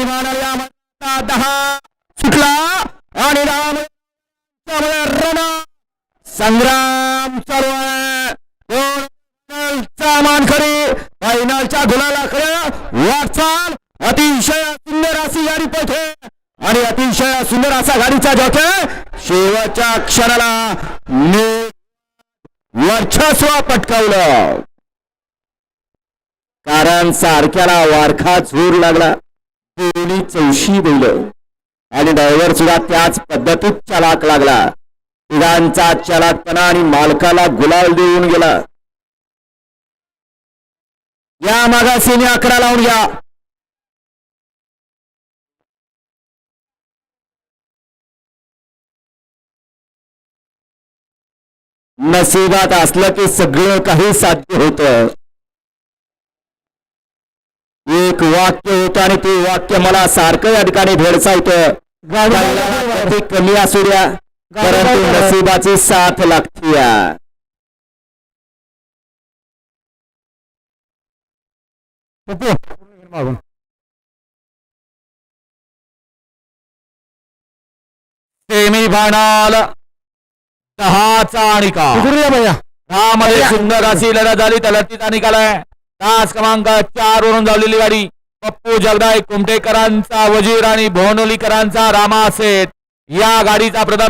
Semifinal दहा सुटला आणि राम रण संग्राम चालू आहे दोन फायनलचा मानकरी। फायनलच्या गुलालाकडे वाटचाल। अतिशय सुंदर अशी गाडी पळते। आणि अतिशय सुंदर असा गाडीचा जॉके शेवटच्या क्षणाला वर्चस्व पटकावलं। कारण सारख्याला वारखा झूर लागला। दोन्ही चौशी बैल आणि ड्रायव्हर सुद्धा त्याच पद्धतीत चलाक लागला. तिघांचा चलाकपणा आणि मालकाला गुलाल देऊन गेला. या मागासीने अकरा लावून घ्या. नशिबात असलं की सगळं काही साध्य होतं. एक वाक्य होतं आणि ते वाक्य मला सारखं या ठिकाणी भेडसावतं ते कमी असू द्या परंतु नशिबाची साथ लागते सेमीफायनल दहाचा निकाल. भैया. त्यामध्ये सुंदर अशी लढत झाली त्या लढतीचा निकाल आहे. तास क्रमांक चार वरून धावलेली गाडी. पप्पू जगदाय कुमटेकरांचा वजीर आणि भोनोलीकरांचा रामा सेठ या गाडीचा प्रथम